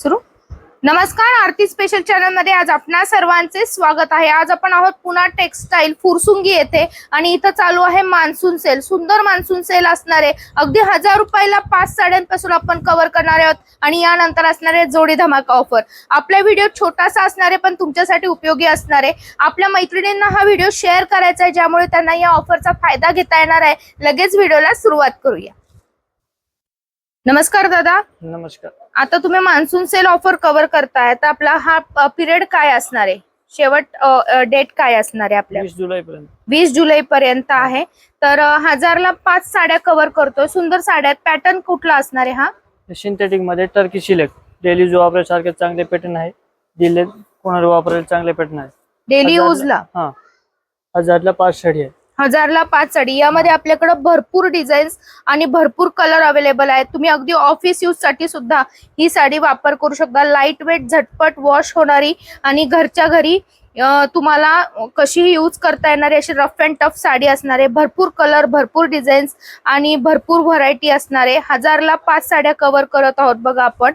सुरू? नमस्कार आरती स्पेशल चॅनलमध्ये आज आपणा सर्वांचे स्वागत आहे. आज आपण आहोत पुन्हा टेक्सटाईल फुरसुंगी येथे आणि इथं चालू आहे मान्सून सेल सुंदर मान्सून सेल असणारे अगदी हजार रुपयाला पाच साड्यांपासून आपण कव्हर करणार आहोत आणि यानंतर असणारे जोडी धमाका ऑफर आपला व्हिडिओ छोटासा असणारे पण तुमच्यासाठी उपयोगी असणारे. आपल्या मैत्रिणींना हा व्हिडिओ शेअर करायचा आहे ज्यामुळे त्यांना या ऑफरचा फायदा घेता येणार आहे. लगेच व्हिडिओला सुरुवात करूया. नमस्कार दादा. नमस्कार. आता तुम्ही मान्सून सेल ऑफर कव्हर करताय तर आपला हा पिरियड काय असणार आहे? शेवट डेट काय असणार आहे आपल्या? वीस जुलै पर्यंत. वीस जुलै पर्यंत आहे. तर हजारला पाच साड्या कव्हर करतोय. सुंदर साड्या पॅटर्न कुठला असणार आहे हा? सिंथेटिकमध्ये टर्की सिलेक्ट डेली जो वापरायसारखे चांगले पॅटर्न आहे. दिले कोणाला वापरायला चांगले पॅटर्न आहे? डेली यूजला हा. हजारला पाच साडी आहे. हजारला पाच साडी. यामध्ये आपल्याकडे भरपूर डिझाईन्स आणि भरपूर कलर अवेलेबल आहेत. तुम्ही अगदी ऑफिस यूजसाठी सुद्धा ही साडी वापर करू शकता. लाइट वेट झटपट वॉश होणारी आणि घरच्या घरी तुम्हाला कशीही यूज करता येणारी अशी रफ अँड टफ साडी असणार आहे भरपूर कलर भरपूर डिझाईन्स आणि भरपूर व्हरायटी असणार आहे हजारला पाच साड्या कव्हर करत आहोत बघा आपण.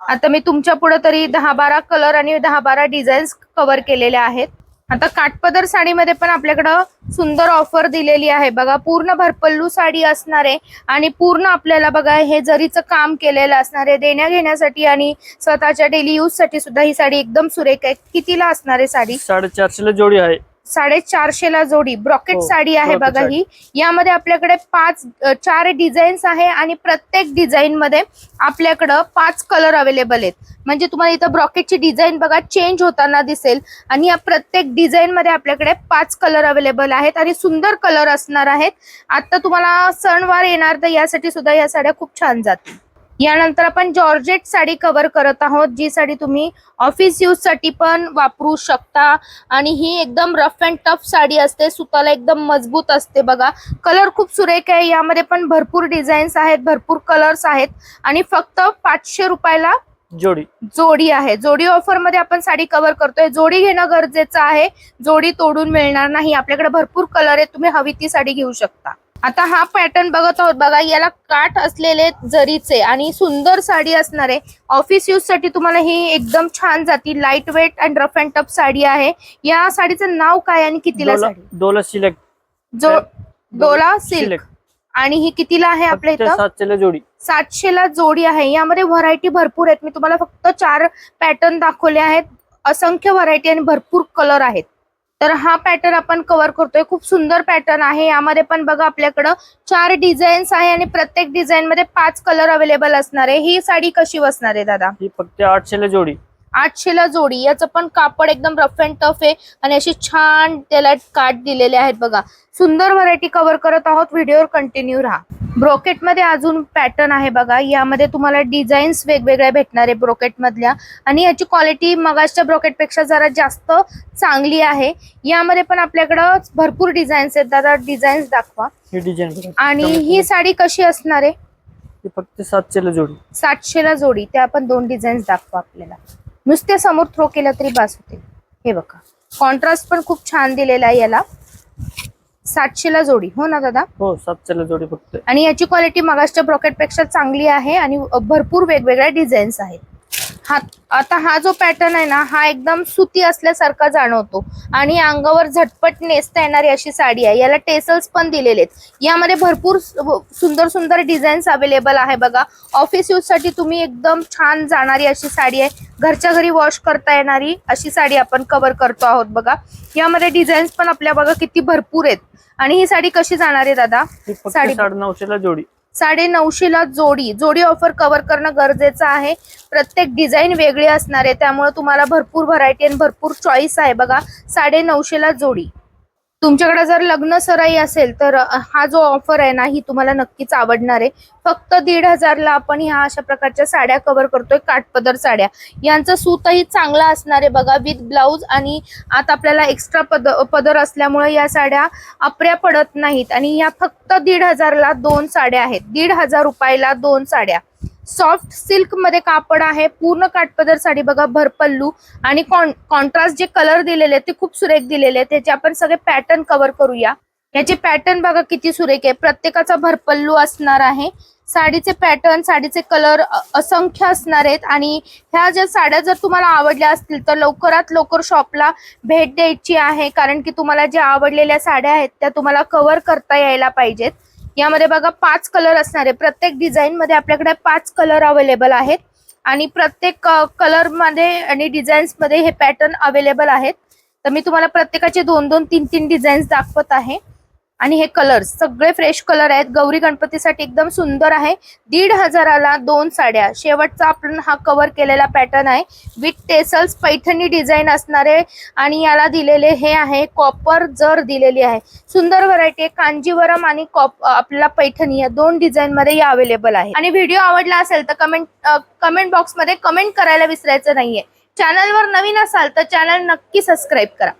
आता मी तुमच्यापुढे तरी दहा बारा कलर आणि दहा बारा डिझाईन्स कव्हर केलेल्या आहेत. आता काठपदर साडीमध्ये पण आपल्याकडं सुंदर ऑफर दिलेली आहे. बघा पूर्ण भरपल्लू साडी असणार आहे आणि पूर्ण आपल्याला बघा हे जरीचं काम केलेलं असणार आहे देण्या घेण्यासाठी आणि स्वतःच्या डेली यूजसाठी सुद्धा ही साडी एकदम सुरेख आहे. कितीला असणार आहे साडी? साडेचारशेला जोडी आहे. साडेचारशे ला जोडी. ब्रॉकेट हो, साडी आहे बघा ही. यामध्ये आपल्याकडे पाच चार डिझाईन्स आहे आणि प्रत्येक डिझाईन मध्ये आपल्याकडं पाच कलर अवेलेबल आहेत. म्हणजे तुम्हाला इथं ब्रॉकेटची डिझाईन बघा चेंज होताना दिसेल आणि या प्रत्येक डिझाईन मध्ये आपल्याकडे पाच कलर अवेलेबल आहेत आणि सुंदर कलर असणार आहेत. आता तुम्हाला सणवार येणार तर यासाठी सुद्धा या साड्या खूप छान जातील. यानंतर आपण जॉर्जेट साडी कव्हर करत आहोत जी साडी तुम्ही ऑफिस यूजसाठी पण वापरू शकता. आणि ही एकदम रफ अँड टफ साडी असते सुताला एकदम मजबूत असते बघा. कलर खूप सुरेख आहे यामध्ये पण भरपूर डिझाईन्स आहेत भरपूर कलर्स आहेत. आणि फक्त पाचशे रुपयाला जोडी. जोडी आहे. जोडी ऑफरमध्ये आपण साडी कव्हर करतोय. जोडी घेणं गरजेचं आहे. जोडी तोडून मिळणार नाही. आपल्याकडे भरपूर कलर आहेत. तुम्ही हवी ती साडी घेऊ शकता. आता हा पॅटर्न बघत आहोत बघा याला काठ असलेले जरीचे आणि सुंदर साडी असणार आहे ऑफिस यूजसाठी तुम्हाला ही एकदम छान जाती. Light weight and rough and tough sari आहे. या साडीचं नाव काय आणि कितीला डोला साडी? डोला सिलेक्ट. जो डोला सिल्क. आणि ही कितीला आहे आपल्या इथं? सातशेला जोडी. सातशे ला जोडी आहे. यामध्ये व्हरायटी भरपूर आहेत. मी तुम्हाला फक्त चार पॅटर्न दाखवले आहेत. असंख्य व्हरायटी आणि भरपूर कलर आहेत. तर हा पॅटर्न आपण कव्हर करतोय. खूप सुंदर पॅटर्न आहे. यामध्ये पण बघा आपल्याकडं चार डिझाईन्स आहे आणि प्रत्येक डिझाईन मध्ये पाच कलर अवेलेबल असणार आहे. ही साडी कशी बसणार आहे दादा? ही फक्त आठशेला जोडी. आठशे ला जोडी. याचं पण कापड एकदम रफ अँड टफ आहे आणि अशी छान त्याला काट दिलेले आहेत बघा. सुंदर व्हरायटी कव्हर करत आहोत. व्हिडिओवर कंटिन्यू राहा. ब्रोकेटमध्ये अजून पॅटर्न आहे बघा. यामध्ये तुम्हाला डिझाईन्स वेगवेगळ्या भेटणार आहे ब्रोकेट मधल्या आणि याची क्वालिटी मगाच्या ब्रोकेटपेक्षा जरा जास्त चांगली आहे. यामध्ये पण आपल्याकडं भरपूर डिझाईन्स आहेत. दादा डिझाईन्स दाखवा. ही डिझाईन आणि ही साडी कशी असणार आहे? ही फक्त सातशेला जोडी. सातशे ला जोडी. त्या आपण दोन डिझाईन्स दाखवा आपल्याला. नुसते समोर थ्रो केलं तरी बास होते. हे बघा. कॉन्ट्रास्ट पण खूप छान दिलेला आहे याला. सातशे ला जोडी हो ना दादा? हो सातशेला जोडी फक्त. आणि याची क्वालिटी मगाच्या ब्रॉकेटपेक्षा चांगली आहे आणि भरपूर वेगवेगळ्या डिझाईन्स आहेत. हा आता हा जो पॅटर्न आहे ना हा एकदम सुती असल्यासारखा जाणवतो. आणि अंगावर झटपट नेसता येणारी अशी साडी आहे. याला टेसल्स पण दिलेले आहेत. यामध्ये भरपूर सुंदर सुंदर डिझाईन्स अवेलेबल आहे बघा. ऑफिस यूजसाठी तुम्ही एकदम छान जाणारी अशी साडी आहे. घरच्या घरी वॉश करता येणारी अशी साडी आपण कव्हर करतो आहोत बघा. यामध्ये डिझाईन्स पण आपल्या बघा किती भरपूर आहेत. आणि ही साडी कशी जाणार आहे दादा? साडी- साडे नऊशेला जोडी. साडे नऊशेला जोडी जोडी ऑफर कव्हर करणं गरजेचं आहे. प्रत्येक डिझाईन वेगळी असणार आहे त्यामुळे तुम्हाला भरपूर व्हरायटी आणि भरपूर चॉईस आहे बघा. साडे नऊशेला जोडी. तुमच्याकडे जर लग्न सराई असेल तर हा जो ऑफर आहे ना ही तुम्हाला नक्कीच आवडणार आहे. फक्त दीड हजारला आपण ह्या अशा प्रकारच्या साड्या कव्हर करतोय काठपदर साड्या. यांचं सूतही चांगला असणार आहे बघा विथ ब्लाऊज आणि आता आपल्याला एक्स्ट्रा पद पदर असल्यामुळे या साड्या अपऱ्या पडत नाहीत. आणि या फक्त दीड हजारला दोन साड्या आहेत. दीड हजार रुपयाला दोन साड्या. सॉफ्ट सिल्कमध्ये कापड आहे पूर्ण काटपदर साडी बघा भरपल्लू. आणि कॉन्ट्रास्ट जे कलर दिलेले आहेत ते खूप सुरेख दिलेले आहेत. त्याचे आपण सगळे पॅटर्न कव्हर करूया. याचे पॅटर्न बघा किती सुरेख आहे. प्रत्येकाचा भरपल्लू असणार आहे. साडीचे पॅटर्न साडीचे कलर असंख्य असणार आहेत. आणि ह्या ज्या साड्या जर तुम्हाला आवडल्या असतील तर लवकरात लवकर शॉपला भेट द्यायची आहे. कारण की तुम्हाला ज्या आवडलेल्या साड्या आहेत त्या तुम्हाला कव्हर करता यायला पाहिजेत. यामध्ये बघा पाच कलर असणार आहे. प्रत्येक डिझाईन मध्ये आपल्याकडे पाच कलर अवेलेबल आहेत. आणि प्रत्येक कलरमध्ये आणि डिझाईन्समध्ये हे पॅटर्न अवेलेबल आहेत. तर मी तुम्हाला प्रत्येकाचे दोन दोन तीन तीन डिझाईन्स दाखवत आहे. आणि हे कलर्स सगळे फ्रेश कलर आहेत. गौरी गणपतीसाठी एकदम सुंदर आहे. दीड हजाराला दोन साड्या. शेवटचा आपण हा कव्हर केलेला पॅटर्न आहे. विथ टेसल्स पैठणी डिझाईन असणारे आणि याला दिलेले हे आहे कॉपर जर दिलेली आहे. सुंदर व्हरायटी आहे. कांजीवरम आणि कॉप आपल्याला पैठणी या दोन डिझाईन मध्ये या अवेलेबल आहे. आणि व्हिडिओ आवडला असेल तर कमेंट कमेंट बॉक्समध्ये कमेंट करायला विसरायचं नाहीये. चॅनलवर नवीन असाल तर चॅनल नक्की सबस्क्राईब करा.